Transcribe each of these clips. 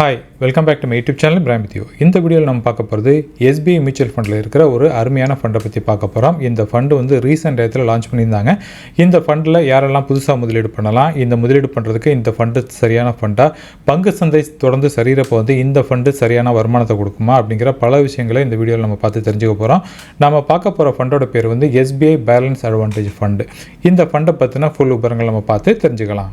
Hi welcome back to my YouTube channel from with you இந்த வீடியோவில் நம்ம பார்க்க போகிறது எஸ்பிஐ மியூச்சுவல் ஃபண்டில் இருக்கிற ஒரு அருமையான ஃபண்டை பற்றி பார்க்க போகிறோம் இந்த ஃபண்டு வந்து ரீசெண்ட் டயத்தில் லான்ச் பண்ணியிருந்தாங்க. இந்த ஃபண்டில் யாரெல்லாம் புதுசாக முதலீடு பண்ணலாம் இந்த முதலீடு பண்ணுறதுக்கு இந்த ஃபண்டு சரியான ஃபண்டாக பங்கு சந்தை தொடர்ந்து சரிகிறப்போ வந்து இந்த ஃபண்டு சரியான வருமானத்தை கொடுக்குமா அப்படிங்கிற பல விஷயங்களை இந்த வீடியோவில் நம்ம பார்த்து தெரிஞ்சுக்க போகிறோம் நம்ம பார்க்க போகிற ஃபண்டோட பேர் வந்து எஸ்பிஐ பேலன்ஸ் அட்வான்டேஜ் ஃபண்டு இந்த ஃபண்டை பற்றின ஃபுல் விவரங்கள் நம்ம பார்த்து தெரிஞ்சுக்கலாம்.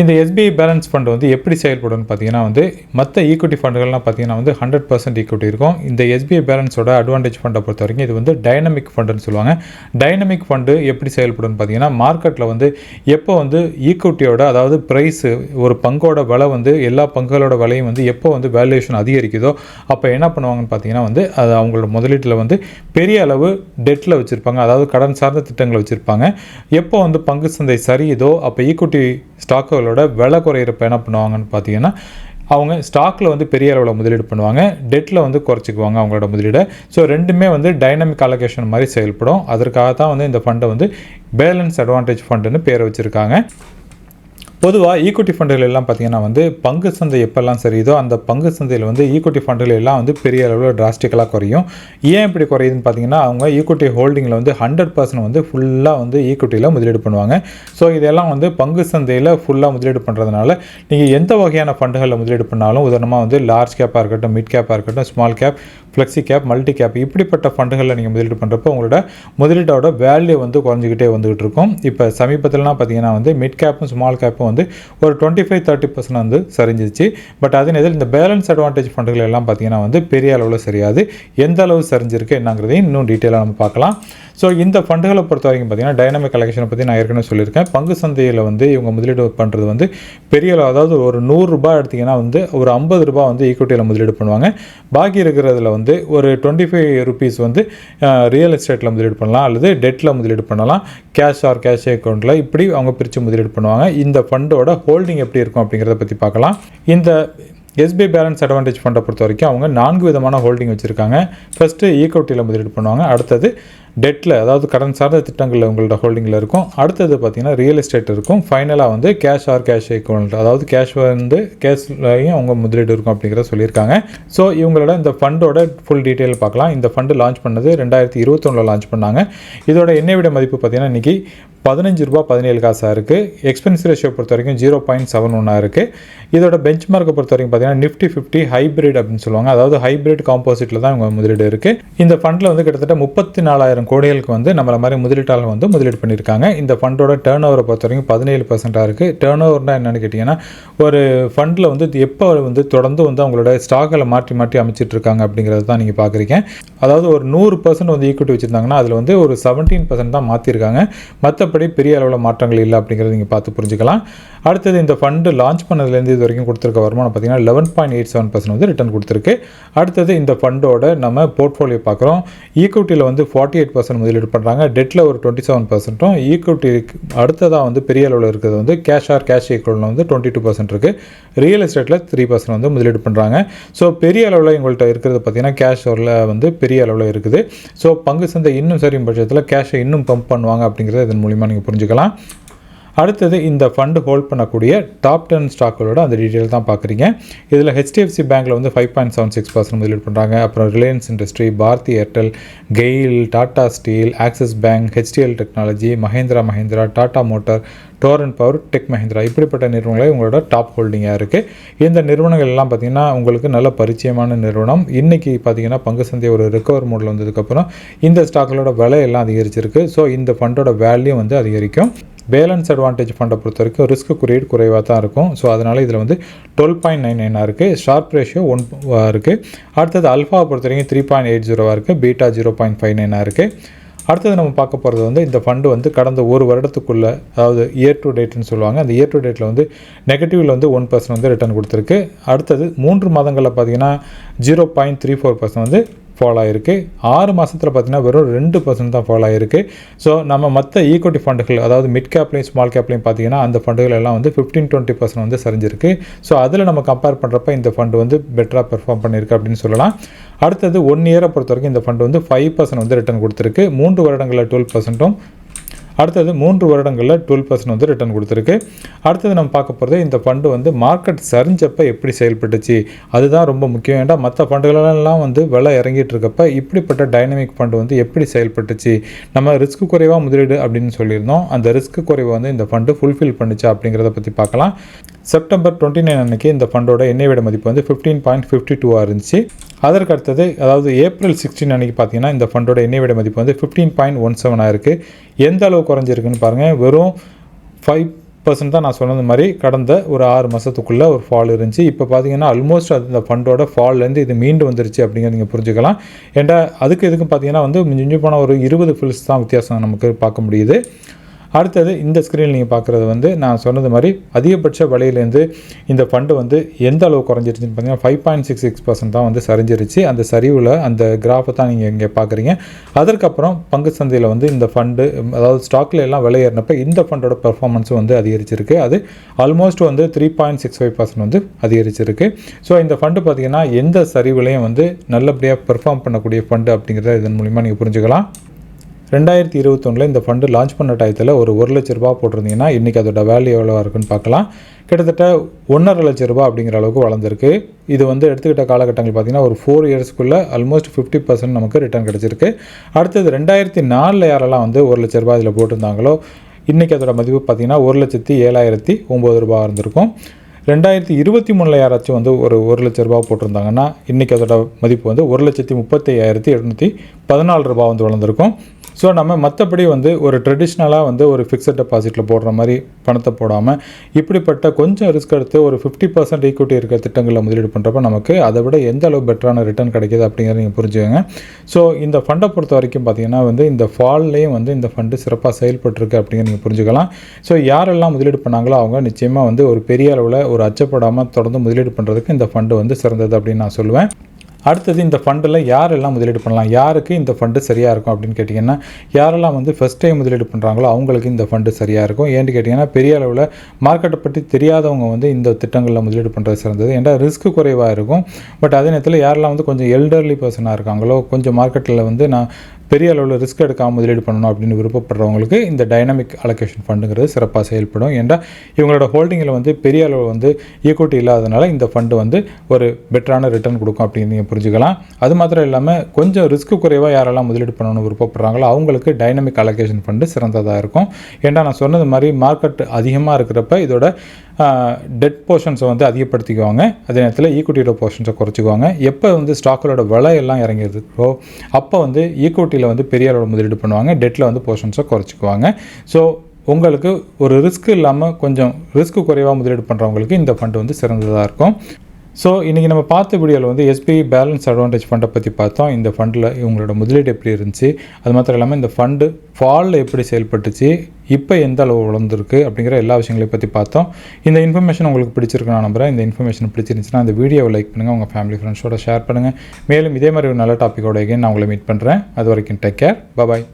இந்த எஸ்பிஐ பேலன்ஸ் ஃபண்ட் வந்து எப்படி செயல்படும்னு பார்த்தீங்கன்னா வந்து மற்ற ஈக்விட்டி ஃபண்டுகள்லாம் பார்த்தீங்கன்னா வந்து ஹண்ட்ரட் பர்சன்ட் ஈக்விட்டி இருக்கும். இந்த எஸ்பிஐ பேலன்ஸோட அட்வான்டேஜ் ஃபண்டை பொறுத்த வரைக்கும் இது வந்து டைனமிக் ஃபண்டுன்னு சொல்லுவாங்க. டைனமிக் ஃபண்டு எப்படி செயல்படும்னு பார்த்தீங்கன்னா மார்க்கெட்டில் வந்து எப்போ வந்து ஈக்விட்டியோட அதாவது ப்ரைஸு ஒரு பங்கோட விலை வந்து எல்லா பங்குகளோட விலையும் வந்து எப்போ வந்து வேல்யூஷன் அதிகரிக்குதோ அப்போ என்ன பண்ணுவாங்கன்னு பார்த்தீங்கன்னா வந்து அது அவங்களோட முதலீட்டில் வந்து பெரிய அளவு டெட்டில் வச்சுருப்பாங்க. அதாவது கடன் சார்ந்த திட்டங்களை வச்சுருப்பாங்க. எப்போ வந்து பங்கு சந்தை சரியுதோ அப்போ ஈக்விட்டி ஸ்டாக்குகளோட விலை குறையிறப்ப என்ன பண்ணுவாங்கன்னு பார்த்தீங்கன்னா அவங்க ஸ்டாக்கில் வந்து பெரிய அளவில் முதலீடு பண்ணுவாங்க டெட்டில் வந்து குறைச்சிக்குவாங்க அவங்களோட முதலீடை. ஸோ ரெண்டுமே வந்து டைனமிக் அலோகேஷன் மாதிரி செயல்படும். அதற்காக தான் வந்து இந்த ஃபண்டை வந்து பேலன்ஸ் அட்வான்டேஜ் ஃபண்டுன்னு பேர் வச்சுருக்காங்க. பொதுவாக ஈக்விட்டி ஃபண்டுகள் எல்லாம் பார்த்தீங்கன்னா வந்து பங்கு சந்தை எப்பெல்லாம் சரியுதோ அந்த பங்கு சந்தையில் வந்து ஈக்குவிட்டி ஃபண்டுகள் எல்லாம் வந்து பெரிய அளவில் டிராஸ்டிக்கலாக குறையும். ஏன் இப்படி குறையுதுன்னு பார்த்தீங்கன்னா அவங்க ஈக்விட்டி ஹோல்டிங்கில் வந்து ஹண்ட்ரட் பர்சன்ட் வந்து ஃபுல்லாக வந்து ஈக்விட்டியில் முதலீடு பண்ணுவாங்க. ஸோ இதெல்லாம் வந்து பங்கு சந்தையில் ஃபுல்லாக முதலீடு பண்ணுறதுனால நீங்கள் எந்த வகையான ஃபண்டுகளில் முதலீடு பண்ணாலும் உதாரணமாக வந்து லார்ஜ் கேப்பாக இருக்கட்டும் மிட் கேப்பாக இருக்கட்டும் small cap flexi cap multi cap இப்படிப்பட்ட ஃபண்டுகளில் நீங்கள் முதலீடு பண்ணுறப்போ உங்களோட முதலீட்டோட வேல்யூ வந்து குறைஞ்சிக்கிட்டே வந்துகிட்டு இருக்கும். இப்போ சமீபத்திலலாம் பார்த்தீங்கன்னா வந்து மிட் கேப்பும் ஸ்மால் கேப்பும் வந்து ஒரு டுவெண்ட்டி ஃபைவ் தேர்ட்டி பர்சன்ட் வந்து சரிஞ்சிருச்சு. பட் அதே நேரத்தில் இந்த பேலன்ஸ் அட்வான்டேஜ் ஃபண்டுகள் எல்லாம் பார்த்தீங்கன்னா வந்து பெரிய அளவில் சரியாது. எந்த அளவு சரிஞ்சிருக்கு என்னங்கிறதையும் இன்னும் டீட்டெயிலாக நம்ம பார்க்கலாம். ஸோ இந்த ஃபண்டுகளை பொறுத்த வரைக்கும் பார்த்திங்கன்னா டைனமிக் கலெக்ஷனை பற்றி நான் ஏற்கனவே சொல்லியிருக்கேன். பங்கு சந்தையில் வந்து இவங்க முதலீடு பண்ணுறது வந்து பெரிய அதாவது ஒரு நூறுரூபா எடுத்திங்கன்னா வந்து ஒரு ஐம்பது ரூபா வந்து ஈக்குவிட்டியில் முதலீடு பண்ணுவாங்க. பாக்கி இருக்கிறதுல வந்து ஒரு டுவெண்ட்டி ஃபைவ் ருபீஸ் வந்து ரியல் எஸ்டேட்டில் முதலீடு பண்ணலாம் அல்லது டெட்டில் முதலீடு பண்ணலாம். கேஷ் ஆர் கேஷ் அக்கௌண்ட்டில் இப்படி அவங்க பிரித்து முதலீடு பண்ணுவாங்க. இந்த ஃபண்டோட ஹோல்டிங் எப்படி இருக்கும் அப்படிங்கிறத பற்றி பார்க்கலாம். இந்த எஸ்பிஐ பேலன்ஸ் அட்வான்டேஜ் ஃபண்டை பொறுத்த வரைக்கும் அவங்க நான்கு விதமான ஹோல்டிங் வச்சுருக்காங்க. ஃபஸ்ட்டு ஈக்விட்டியில் முதலீடு பண்ணுவாங்க. அடுத்தது டெட்டில் அதாவது கடன் சார்ந்த திட்டங்களில் உங்களோட ஹோல்டிங்கில் இருக்கும். அடுத்தது பார்த்தீங்கன்னா ரியல் எஸ்டேட் இருக்கும். ஃபைனலாக வந்து கேஷ் ஆர் கேஷ் ஈக்குவலண்ட் அதாவது கேஷ் வந்து கேஷ்லையும் அவங்க முதலீடு இருக்கும் அப்படிங்கிறத சொல்லியிருக்காங்க. ஸோ இவங்களோட இந்த ஃபண்டோட ஃபுல் டீட்டெயில் பார்க்கலாம். இந்த ஃபண்டு லான்ச் பண்ணது ரெண்டாயிரத்தி இருபத்தொன்னில் லான்ச் பண்ணாங்க. இதோட என்ன விட மதிப்பு பார்த்தீங்கன்னா இன்றைக்கி பதினஞ்சு ரூபா பதினேழு காசாக இருக்குது எக்ஸ்பென்ஸ் ரேஷியோ பொறுத்த வரைக்கும் ஜீரோ பாயிண்ட் செவன் ஒன்னாக இருக்குது இதோட பெஞ்ச் மார்க்கை பொறுத்த வரைக்கும் பார்த்தீங்கன்னா நிஃப்டி ஃபிஃப்டி ஹைப்ரிட் அப்படின்னு சொல்லுவாங்க. அதாவது ஹைப்ரிட் காம்போசிட்டில் தான் இவங்க முதலீடு இருக்குது இந்த ஃபண்டில் வந்து கிட்டத்தட்ட முப்பத்தி நாலாயிரம் கோடிகளுக்கு வந்து நம்மளை மாதிரி முதலீட்டாளர் வந்து முதலீடு பண்ணியிருக்காங்க. இந்த ஃபண்டோட டேர்ன் ஓவரை பொறுத்த வரைக்கும் பதினேழு பர்சென்ட்டாக இருக்குது டேர்ன் ஓவர்னால் என்னென்னு கேட்டிங்கன்னா ஒரு ஃபண்டில் வந்து எப்போ வந்து தொடர்ந்து வந்து அவங்களோட ஸ்டாக்களை மாற்றி மாற்றி அமைச்சிட்டு இருக்காங்க அப்படிங்கிறது தான் நீங்கள் பார்க்குறீங்க. அதாவது ஒரு நூறு பர்சன்ட் வந்து ஈக்குவிட்டி வச்சுருந்தாங்கன்னா அதில் வந்து ஒரு செவன்டீன் பர்சன்ட் தான் மாற்றிருக்காங்க மற்றபடி பெரிய அளவில் மாற்றங்கள் இல்லை அப்படிங்கிறத நீங்கள் பார்த்து புரிஞ்சுக்கலாம். அடுத்தது இந்த ஃபண்டு லான்ச் பண்ணதுலேருந்து இது வரைக்கும் கொடுத்துருக்க வருமானம் பார்த்தீங்கன்னா eleven point eight seven percent வந்து ரிட்டர்ன் கொடுத்துருக்கு. அடுத்தது இந்த ஃபண்டோட நம்ம போர்ட்ஃபோலியோ பார்க்குறோம். ஈக்குவிட்டியில் வந்து ஃபார்ட்டி எயிட் பர்சன்ட் முதலீடு பண்ணுறாங்க டெட்டில் ஒரு டுவெண்ட்டி செவன் பர்சன்ட்டும் ஈக்விட்டி அடுத்ததாக வந்து பெரிய அளவில் இருக்கிறது வந்து கேஷ் ஆர் கேஷ் ஈக்குவலில் வந்து டுவெண்ட்டி டூ பர்சன்ட் இருக்குது ரியல் எஸ்டேட்டில் த்ரீ பர்சன்ட் வந்து முதலீடு பண்ணுறாங்க ஸோ பெரிய அளவில் எங்கள்கிட்ட இருக்கிறது பார்த்தீங்கன்னா கேஷ் வந்து பெரிய அளவில் இருக்குது. ஸோ பங்கு சந்தை இன்னும் சரியும் பட்சத்தில் கேஷை இன்னும் பம்ப் பண்ணுவாங்க அப்படிங்கிறத இதன் மூலிமா நீங்கள் புரிஞ்சுக்கலாம். அடுத்தது இந்த ஃபண்டு ஹோல்ட் பண்ணக்கூடிய டாப் டென் ஸ்டாக்குகளோட அந்த டீட்டெயில் தான் பார்க்குறீங்க. இதில் ஹெச்டிஎஃப்சி பேங்க்கில் வந்து five point seven six percent முதலீடு பண்ணுறாங்க அப்புறம் Reliance industry Bharti Airtel GAIL Tata steel Axis bank HCL technology Mahindra Mahindra Tata motor Torrent power tech Mahindra இப்படிப்பட்ட நிறுவனங்களே உங்களோட டாப் ஹோல்டிங்காக இருக்குது இந்த நிறுவனங்கள் எல்லாம் பார்த்திங்கன்னா உங்களுக்கு நல்ல பரிச்சயமான நிறுவனம். இன்றைக்கி பார்த்தீங்கன்னா பங்கு சந்தை ஒரு ரிகவர் மோடில் வந்ததுக்கப்புறம் இந்த ஸ்டாக்களோட விலையெல்லாம் அதிகரிச்சிருக்கு. ஸோ இந்த ஃபண்டோட வேல்யூ வந்து அதிகரிக்கும். பேலன்ஸ் அட்வான்டேஜ் ஃபண்டை பொறுத்த வரைக்கும் ரிஸ்க் குறியீடு குறைவாக தான் இருக்கும். ஸோ அதனால் இதில் வந்து டுவெல் பாயிண்ட் நைன் நைனாக இருக்குது ஷார்ப் ரேஷியோ ஒன் இருக்குது அடுத்தது அல்ஃபாவை பொறுத்த வரைக்கும் த்ரீ பாயிண்ட் எயிட் ஜீரோவாக இருக்குது பீட்டா ஜீரோ பாயிண்ட் ஃபைவ் நைனாக இருக்குது அடுத்தது நம்ம பார்க்க போகிறது வந்து இந்த ஃபண்டு வந்து கடந்த ஒரு வருடத்துக்குள்ளே அதாவது இயர் டு டேட்னு சொல்லுவாங்க. அந்த இயர் டு டேட்டில் வந்து நெகட்டிவில் வந்து ஒன் பர்சன்ட் வந்து ரிட்டர்ன் கொடுத்துருக்கு. அடுத்தது மூன்று மாதங்களில் பார்த்தீங்கன்னா zero point three four percent வந்து ஃபால் ஆகிருக்கு ஆறு மாதத்தில் பார்த்தீங்கன்னா வெறும் ரெண்டு பர்சன்ட் தான் ஃபால் ஆகிருக்கு ஸோ நம்ம மற்ற ஈக்விட்டி ஃபண்டுகள் அதாவது மிட் கேப்லையும் ஸ்மால் கேப்லையும் பார்த்தீங்கன்னா அந்த ஃபண்டுகள் எல்லாம் வந்து ஃபிஃப்டீன் டுவெண்ட்டி பர்சன்ட் வந்து சரிஞ்சிருக்கு. ஸோ அதில் நம்ம கம்பேர் பண்ணுறப்ப இந்த ஃபண்டு வந்து பெட்டராக பெர்ஃபார்ம் பண்ணியிருக்கு அப்படின்னு சொல்லலாம். அடுத்தது ஒன் இயரை பொறுத்த வரைக்கும் இந்த ஃபண்டு வந்து ஃபைவ் பர்சன்ட் வந்து ரிட்டர்ன் கொடுத்துருக்கு. மூன்று வருடங்களில் டுவெல் பர்சன்ட்டும் அடுத்தது மூன்று வருடங்களில் டுவெல் பர்சன்ட் வந்து ரிட்டர்ன் கொடுத்துருக்கு. அடுத்தது நம்ம பார்க்க போகிறது இந்த ஃபண்டு வந்து மார்க்கெட் சரிஞ்சப்போ எப்படி செயல்பட்டுச்சு? அதுதான் ரொம்ப முக்கியம். ஏன்டா மற்ற ஃபண்டுகளெல்லாம் வந்து விலை இறங்கிட்டு இருக்கப்ப இப்படிப்பட்ட டைனமிக் ஃபண்டு வந்து எப்படி செயல்பட்டுச்சு? நம்ம ரிஸ்க் குறைவாக முதலீடு அப்படின்னு சொல்லியிருந்தோம். அந்த ரிஸ்க் குறைவை வந்து இந்த ஃபண்டு ஃபுல்ஃபில் பண்ணுச்சா அப்படிங்கிறத பற்றி பார்க்கலாம். செப்டம்பர் டுவெண்ட்டி நைன் அன்னைக்கு இந்த ஃபண்டோட எண்ணெய் விட மதிப்பு வந்து ஃபிஃப்டீன் பாயிண்ட் ஃபிஃப்டி டூவாக இருந்துச்சு. அதற்கு அடுத்தது அதாவது ஏப்ரல் சிக்ஸ்டீன் அன்றைக்கி பார்த்தீங்கன்னா இந்த ஃபண்டோட எண்ணெய் விட மதிப்பு வந்து ஃபிஃப்டீன் பாயிண்ட் ஒன் செவனாக இருக்குது எந்த அளவு குறைஞ்சிருக்குன்னு பாருங்கள் வெறும் ஃபைவ் பர்சன்ட் தான் நான் சொன்னது மாதிரி கடந்த ஒரு ஆறு மாதத்துக்குள்ளே ஒரு ஃபால் இருந்துச்சு. இப்போ பார்த்தீங்கன்னா ஆல்மோஸ்ட் அது இந்த ஃபண்டோட ஃபால்லேருந்து இது மீண்டு வந்துருச்சு அப்படிங்கிறத நீங்கள் புரிஞ்சுக்கலாம். ஏன்டா அதுக்கு இதுக்கும் பார்த்தீங்கன்னா வந்து மிஞ்சி போன ஒரு இருபது ஃபில்ஸ் தான் வித்தியாசம் நமக்கு பார்க்க முடியுது. அடுத்தது இந்த ஸ்க்ரீனில் நீங்கள் பார்க்குறது வந்து நான் சொன்னது மாதிரி அதிகபட்ச விலையிலேருந்து இந்த ஃபண்டு வந்து எந்த அளவு குறைஞ்சிருச்சுன்னு பார்த்தீங்கன்னா five point six six percent தான் வந்து சரிஞ்சிருச்சு. அந்த சரிவில் அந்த கிராஃபை தான் நீங்கள் இங்கே பார்க்குறீங்க. அதற்கப்புறம் பங்கு சந்தையில் வந்து இந்த ஃபண்டு அதாவது ஸ்டாக்கில் எல்லாம் விலை இந்த ஃபண்டோட பெர்ஃபார்மன்ஸும் வந்து அதிகரிச்சிருக்கு. அது ஆல்மோஸ்ட் வந்து three point six five percent வந்து அதிகரிச்சிருக்கு. ஸோ இந்த ஃபண்டு பார்த்தீங்கன்னா எந்த சரிவுலையும் வந்து நல்லபடியாக பெர்ஃபார்ம் பண்ணக்கூடிய ஃபண்டு அப்படிங்கிறத இதன் மூலிமா நீங்கள் புரிஞ்சுக்கலாம். ரெண்டாயிரத்தி இருபத்தொன்னில் இந்த ஃபண்டு லான்ச் பண்ண டயத்தில் ஒரு ஒரு லட்ச ரூபா போட்டிருந்தீங்கன்னா இன்றைக்கி அதோட வேல்யூ எவ்வளோ இருக்குன்னு பார்க்கலாம். கிட்டத்தட்ட ஒன்றரை லட்ச ரூபா அப்படிங்கிற அளவுக்கு வளர்ந்துருக்கு. இது வந்து எடுத்துக்கிட்ட காலகட்டங்கள் பார்த்திங்கன்னா ஒரு ஃபோர் இயர்ஸ்க்குள்ளே ஆல்மோஸ்ட் ஃபிஃப்டி பர்சன்ட் நமக்கு ரிட்டர்ன் கிடச்சிருக்கு. அடுத்தது ரெண்டாயிரத்தி நாலில் யாரெல்லாம் வந்து ஒரு லட்ச ரூபா இதில் போட்டிருந்தாங்களோ இன்றைக்கி அதோட மதிப்பு பார்த்திங்கன்னா ஒரு லட்சத்தி ஏழாயிரத்தி ஒம்பது ரூபா இருந்திருக்கும். ரெண்டாயிரத்தி இருபத்தி மூணில் யாராச்சும் வந்து ஒரு ஒரு லட்ச ரூபா போட்டிருந்தாங்கன்னா இன்றைக்கி அதோட மதிப்பு வந்து ஒரு லட்சத்தி முப்பத்தி ஐயாயிரத்தி எழுநூற்றி பதினாலு ரூபா வந்து வளர்ந்துருக்கும். ஸோ நம்ம மற்றபடி வந்து ஒரு ட்ரெடிஷ்னலாக வந்து ஒரு ஃபிக்ஸட் டெபாசிட்டில் போடுற மாதிரி பணத்தை போடாமல் இப்படிப்பட்ட கொஞ்சம் ரிஸ்க் எடுத்து ஒரு ஃபிஃப்டி பர்சன்ட் ஈக்குவிட்டி இருக்கிற திட்டங்களில் முதலீடு பண்ணுறப்ப நமக்கு அதை விட எந்த அளவு பெட்டரான ரிட்டர்ன் கிடைக்கிது அப்படிங்கிறத நீங்கள் புரிஞ்சுக்கோங்க. ஸோ இந்த ஃபண்டை பொறுத்த வரைக்கும் பார்த்தீங்கன்னா வந்து இந்த ஃபால்லையும் வந்து இந்த ஃபண்டு சிறப்பாக செயல்பட்டுருக்கு அப்படிங்கிற நீங்கள் புரிஞ்சுக்கலாம். ஸோ யாரெல்லாம் முதலீடு பண்ணாங்களோ அவங்க நிச்சயமாக வந்து ஒரு பெரிய அளவில் ஒரு அச்சப்படாமல் தொடர்ந்து முதலீடு பண்ணுறதுக்கு இந்த ஃபண்டு வந்து சிறந்தது அப்படின்னு நான் சொல்லுவேன். அடுத்தது இந்த ஃபண்டில் யாரெல்லாம் முதலீடு பண்ணலாம்? யாருக்கு இந்த ஃபண்டு சரியாக இருக்கும் அப்படின்னு கேட்டிங்கன்னா யாரெல்லாம் வந்து ஃபஸ்ட் டைம் முதலீடு பண்ணுறாங்களோ அவங்களுக்கு இந்த ஃபண்டு சரியாக இருக்கும். ஏன்னு கேட்டிங்கன்னா பெரிய அளவில் மார்க்கெட்டை பற்றி தெரியாதவங்க வந்து இந்த திட்டங்களில் முதலீடு பண்ணுறது சிறந்தது. ஏன்னா ரிஸ்க் குறைவாக இருக்கும். பட் அதே நேரத்தில் யாரெல்லாம் வந்து கொஞ்சம் எல்டர்லி பர்சனாக இருக்காங்களோ கொஞ்சம் மார்க்கெட்டில் வந்து நான் பெரிய அளவில் ரிஸ்க் எடுக்காமல் முதலீடு பண்ணணும் அப்படின்னு விருப்பப்படுறவங்களுக்கு இந்த டைனமிக் அலோகேஷன் ஃபண்டுங்கிறது சிறப்பாக செயல்படும். ஏன்னா இவங்களோட ஹோல்டிங்கில் வந்து பெரிய அளவு வந்து ஈக்குவிட்டி இல்லாதனால இந்த ஃபண்டு வந்து ஒரு பெட்டரான ரிட்டர்ன் கொடுக்கும் அப்படின்னு புரிஞ்சுக்கலாம். அது மாத்திரம் இல்லாமல் கொஞ்சம் ரிஸ்க் குறைவாக யாரெல்லாம் முதலீடு பண்ணணும்னு விருப்பப்படுறாங்களோ அவங்களுக்கு டைனமிக் அலோகேஷன் ஃபண்டு சிறந்ததாக இருக்கும். ஏன்னா நான் சொன்னது மாதிரி மார்க்கெட் அதிகமாக இருக்கிறப்ப இதோட டெட் போர்ஷன்ஸை வந்து அதிகப்படுத்திக்குவாங்க. அதே நேரத்தில் ஈக்குவிட்டியோட போர்ஷன்ஸை குறைச்சிக்குவாங்க. எப்போ வந்து ஸ்டாக்களோட விலை எல்லாம் அப்போ வந்து ஈக்குவிட்டியில் வந்து பெரிய அளவில் முதலீடு பண்ணுவாங்க. டெட்டில் வந்து போர்ஷன்ஸை குறைச்சிக்குவாங்க. ஸோ உங்களுக்கு ஒரு ரிஸ்க் இல்லாமல் கொஞ்சம் ரிஸ்க் குறைவாக முதலீடு பண்ணுறவங்களுக்கு இந்த ஃபண்டு வந்து சிறந்ததாக இருக்கும். ஸோ இன்றைக்கி நம்ம பார்த்த வீடியோவில் வந்து எஸ்பிஐ பேலன்ஸ் அட்வான்டேஜ் ஃபண்டை பற்றி பார்த்தோம். இந்த ஃபண்டில் இவங்களோட முதலீடு எப்படி இருந்துச்சு? அது மாத்திரம் இல்லாமல் இந்த ஃபண்டு ஃபாலில் எப்படி செயல்பட்டுச்சு? இப்போ எந்த அளவு வளர்ந்துருக்கு? அப்படிங்கிற எல்லா விஷயங்களையும் பற்றி பார்த்தோம். இந்த இன்ஃபர்மேஷன் உங்களுக்கு பிடிச்சிருக்கு நான் நம்புறேன். இந்த இன்ஃபர்மேஷன் பிடிச்சிருந்துச்சுன்னா இந்த வீடியோவை லைக் பண்ணுங்கள் உங்கள் ஃபேமிலி ஃப்ரெண்ட்ஸோட ஷேர் பண்ணுங்கள் மேலும் இதே மாதிரி ஒரு நல்ல டாப்பிக்கோட எகைன் நான் உங்களை மீட் பண்ணுறேன் அது வரைக்கும் டேக் கேர் பாய்